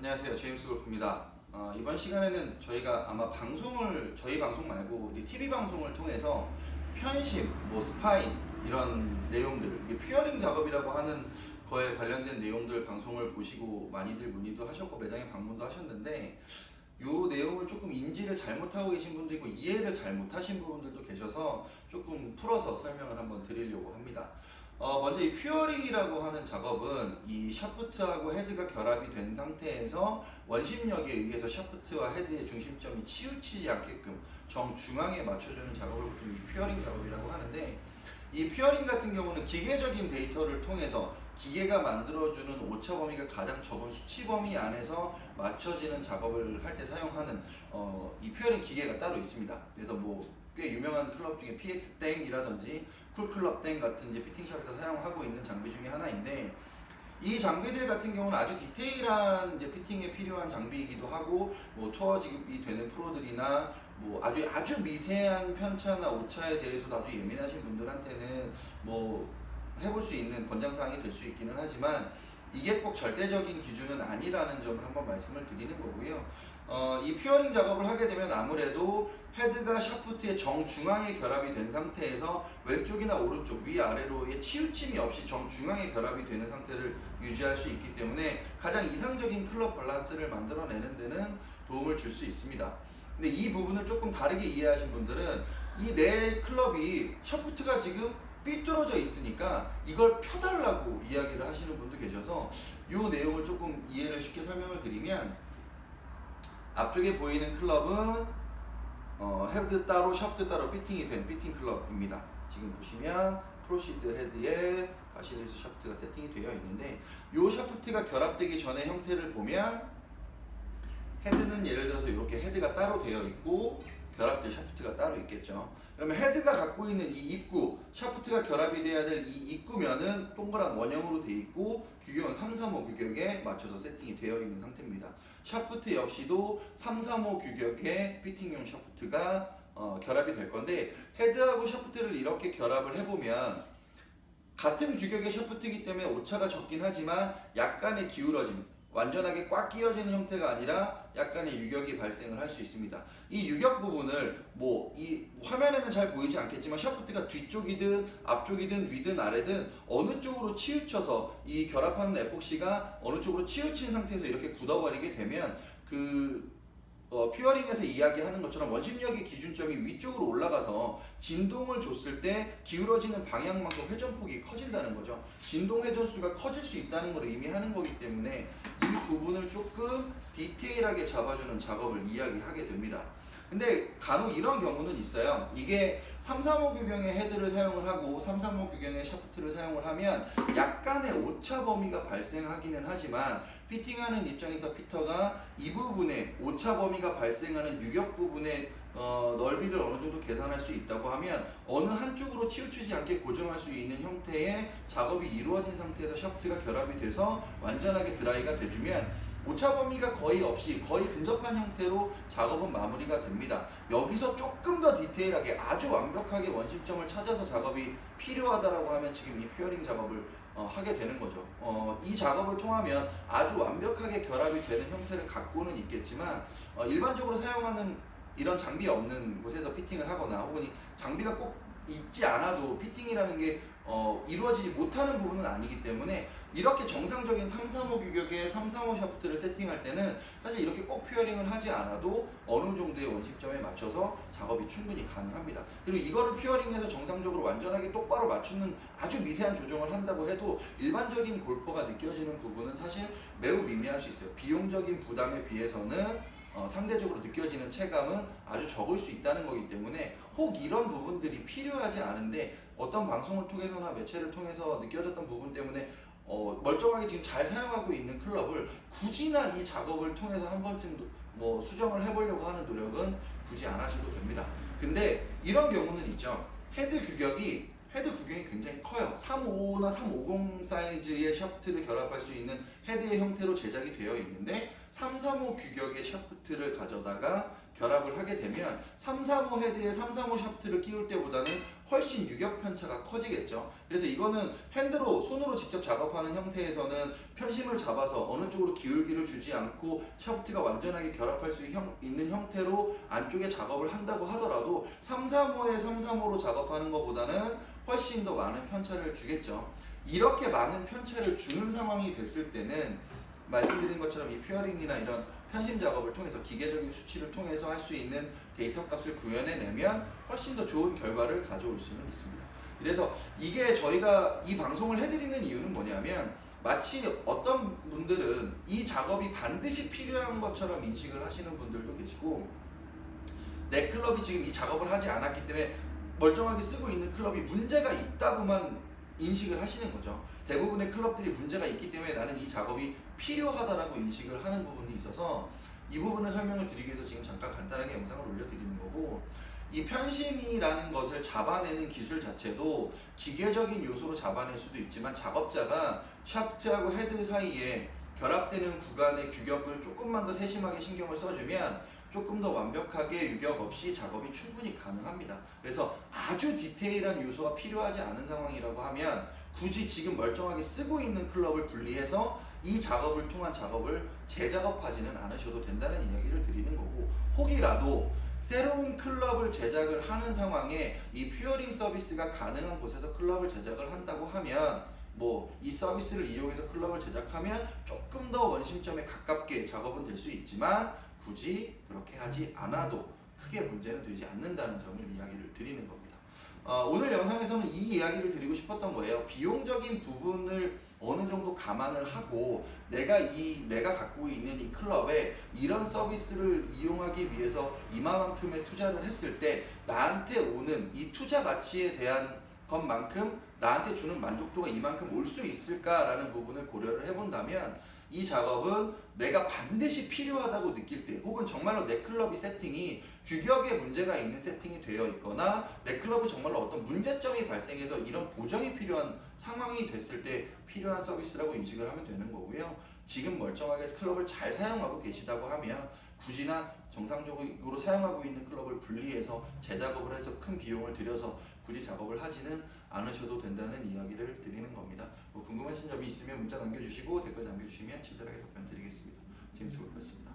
안녕하세요. 제임스 골프입니다. 어, 이번 시간에는 저희가 아마 방송을 저희 방송 말고 이 TV 방송을 통해서 편심, 뭐 스파인 이런 내용들, 이게 퓨어링 작업이라고 하는 거에 관련된 내용들 방송을 보시고 많이들 문의도 하셨고 매장에 방문도 하셨는데 요 내용을 조금 인지를 잘못하고 계신 분도 있고 이해를 잘못하신 부분들도 계셔서 조금 풀어서 설명을 한번 드리려고 합니다. 어, 먼저 이 퓨어링이라고 하는 작업은 이 샤프트하고 헤드가 결합이 된 상태에서 원심력에 의해서 샤프트와 헤드의 중심점이 치우치지 않게끔 정중앙에 맞춰주는 작업을 보통 이 퓨어링 작업이라고 하는데 이 퓨어링 같은 경우는 기계적인 데이터를 통해서 기계가 만들어주는 오차 범위가 가장 적은 수치 범위 안에서 맞춰지는 작업을 할 때 사용하는 어, 이 퓨어링 기계가 따로 있습니다. 그래서 뭐 꽤 유명한 클럽 중에 PX 땡이라든지 쿨클럽 땡 같은 이제 피팅샵에서 사용하고 있는 장비 중에 하나인데 이 장비들 같은 경우는 아주 디테일한 이제 피팅에 필요한 장비이기도 하고 뭐 투어 지급이 되는 프로들이나 뭐 아주 아주 미세한 편차나 오차에 대해서도 아주 예민하신 분들한테는 뭐 해볼 수 있는 권장 사항이 될 수 있기는 하지만 이게 꼭 절대적인 기준은 아니라는 점을 한번 말씀을 드리는 거고요. 어, 이 퓨어링 작업을 하게 되면 아무래도 헤드가 샤프트의 정중앙에 결합이 된 상태에서 왼쪽이나 오른쪽 위아래로의 치우침이 없이 정중앙에 결합이 되는 상태를 유지할 수 있기 때문에 가장 이상적인 클럽 밸런스를 만들어내는 데는 도움을 줄 수 있습니다. 근데 이 부분을 조금 다르게 이해하신 분들은 이 내 클럽이 샤프트가 지금 삐뚤어져 있으니까 이걸 펴달라고 이야기를 하시는 분도 계셔서 이 내용을 조금 이해를 쉽게 설명을 드리면 앞쪽에 보이는 클럽은 어, 헤드 따로 샤프트 따로 피팅이 된 피팅 클럽입니다. 지금 보시면 프로시드 헤드에 바시리스 샤프트가 세팅이 되어 있는데 이 샤프트가 결합되기 전의 형태를 보면 헤드는 예를 들어서 이렇게 헤드가 따로 되어 있고 결합된 샤프트가 따로 있겠죠. 그러면 헤드가 갖고 있는 이 입구, 샤프트가 결합이 돼야 될 이 입구면은 동그란 원형으로 되어 있고 규격은 335 규격에 맞춰서 세팅이 되어 있는 상태입니다. 샤프트 역시도 335 규격의 피팅용 샤프트가 어, 결합이 될 건데 헤드하고 샤프트를 이렇게 결합을 해보면 같은 규격의 샤프트이기 때문에 오차가 적긴 하지만 약간의 기울어짐, 완전하게 꽉 끼어지는 형태가 아니라 약간의 유격이 발생을 할 수 있습니다. 이 유격 부분을 뭐 이 화면에는 잘 보이지 않겠지만 샤프트가 뒤쪽이든 앞쪽이든 위든 아래든 어느 쪽으로 치우쳐서 이 결합하는 에폭시가 어느 쪽으로 치우친 상태에서 이렇게 굳어버리게 되면 그 어, 퓨어링에서 이야기하는 것처럼 원심력의 기준점이 위쪽으로 올라가서 진동을 줬을 때 기울어지는 방향만큼 회전폭이 커진다는 거죠. 진동 회전수가 커질 수 있다는 걸 의미하는 거기 때문에 이 부분을 조금 디테일하게 잡아주는 작업을 이야기하게 됩니다. 근데 간혹 이런 경우는 있어요. 이게 335 규경의 헤드를 사용을 하고 335 규경의 샤프트를 사용을 하면 약간의 오차 범위가 발생하기는 하지만 피팅하는 입장에서 피터가 이 부분에 오차 범위가 발생하는 유격 부분의 어, 넓이를 어느 정도 계산할 수 있다고 하면 어느 한쪽으로 치우치지 않게 고정할 수 있는 형태의 작업이 이루어진 상태에서 샤프트가 결합이 돼서 완전하게 드라이가 돼주면 오차 범위가 거의 없이 거의 근접한 형태로 작업은 마무리가 됩니다. 여기서 조금 더 디테일하게 아주 완벽하게 원심점을 찾아서 작업이 필요하다라고 하면 지금 이 퓨어링 작업을 어, 하게 되는 거죠. 어, 이 작업을 통하면 아주 완벽하게 결합이 되는 형태를 갖고는 있겠지만 어, 일반적으로 사용하는 이런 장비 없는 곳에서 피팅을 하거나 혹은 이 장비가 꼭 있지 않아도 피팅이라는 게 어, 이루어지지 못하는 부분은 아니기 때문에 이렇게 정상적인 335 규격의 335 샤프트를 세팅할 때는 사실 이렇게 꼭 퓨어링을 하지 않아도 어느 정도의 원심점에 맞춰서 작업이 충분히 가능합니다. 그리고 이거를 퓨어링해서 정상적으로 완전하게 똑바로 맞추는 아주 미세한 조정을 한다고 해도 일반적인 골퍼가 느껴지는 부분은 사실 매우 미미할 수 있어요. 비용적인 부담에 비해서는 어, 상대적으로 느껴지는 체감은 아주 적을 수 있다는 거기 때문에 혹 이런 부분들이 필요하지 않은데 어떤 방송을 통해서나 매체를 통해서 느껴졌던 부분 때문에 어, 멀쩡하게 지금 잘 사용하고 있는 클럽을 굳이나 이 작업을 통해서 한 번쯤 뭐 수정을 해보려고 하는 노력은 굳이 안 하셔도 됩니다. 근데 이런 경우는 있죠. 헤드 규격이 헤드 구경이 굉장히 커요. 355나 350 사이즈의 샤프트를 결합할 수 있는 헤드의 형태로 제작이 되어 있는데 335 규격의 샤프트를 가져다가 결합을 하게 되면 335 헤드에 335 샤프트를 끼울 때보다는 훨씬 유격 편차가 커지겠죠. 그래서 이거는 핸드로 손으로 직접 작업하는 형태에서는 편심을 잡아서 어느 쪽으로 기울기를 주지 않고 샤프트가 완전하게 결합할 수 형- 있는 형태로 안쪽에 작업을 한다고 하더라도 335에 335로 작업하는 것보다는 훨씬 더 많은 편차를 주겠죠. 이렇게 많은 편차를 주는 상황이 됐을 때는 말씀드린 것처럼 이 퓨어링이나 이런 편심 작업을 통해서 기계적인 수치를 통해서 할 수 있는 데이터 값을 구현해내면 훨씬 더 좋은 결과를 가져올 수는 있습니다. 그래서 이게 저희가 이 방송을 해드리는 이유는 뭐냐면 마치 어떤 분들은 이 작업이 반드시 필요한 것처럼 인식을 하시는 분들도 계시고 내 클럽이 지금 이 작업을 하지 않았기 때문에 멀쩡하게 쓰고 있는 클럽이 문제가 있다고만 인식을 하시는 거죠. 대부분의 클럽들이 문제가 있기 때문에 나는 이 작업이 필요하다라고 인식을 하는 부분이 있어서 이 부분을 설명을 드리기 위해서 지금 잠깐 간단하게 영상을 올려드리는 거고 이 편심이라는 것을 잡아내는 기술 자체도 기계적인 요소로 잡아낼 수도 있지만 작업자가 샤프트하고 헤드 사이에 결합되는 구간의 규격을 조금만 더 세심하게 신경을 써주면 조금 더 완벽하게 유격 없이 작업이 충분히 가능합니다. 그래서 아주 디테일한 요소가 필요하지 않은 상황이라고 하면 굳이 지금 멀쩡하게 쓰고 있는 클럽을 분리해서 이 작업을 통한 작업을 재작업하지는 않으셔도 된다는 이야기를 드리는 거고 혹이라도 새로운 클럽을 제작을 하는 상황에 이 퓨어링 서비스가 가능한 곳에서 클럽을 제작을 한다고 하면 뭐 이 서비스를 이용해서 클럽을 제작하면 조금 더 원심점에 가깝게 작업은 될 수 있지만 굳이 그렇게 하지 않아도 크게 문제는 되지 않는다는 점을 이야기를 드리는 겁니다. 어, 오늘 영상에서는 이 이야기를 드리고 싶었던 거예요. 비용적인 부분을 어느 정도 감안을 하고 내가 이 내가 갖고 있는 이 클럽에 이런 서비스를 이용하기 위해서 이만큼의 투자를 했을 때 나한테 오는 이 투자 가치에 대한 것만큼 나한테 주는 만족도가 이만큼 올 수 있을까라는 부분을 고려를 해본다면 이 작업은 내가 반드시 필요하다고 느낄 때 혹은 정말로 내 클럽이 세팅이 규격에 문제가 있는 세팅이 되어 있거나 내 클럽이 정말로 어떤 문제점이 발생해서 이런 보정이 필요한 상황이 됐을 때 필요한 서비스라고 인식을 하면 되는 거고요. 지금 멀쩡하게 클럽을 잘 사용하고 계시다고 하면 굳이나 정상적으로 사용하고 있는 클럽을 분리해서 재작업을 해서 큰 비용을 들여서 굳이 작업을 하지는 않으셔도 된다는 이야기를 드리는 겁니다. 뭐 궁금하신 점이 있으면 문자 남겨주시고 댓글 남겨주시면 친절하게 답변 드리겠습니다. 것 같습니다.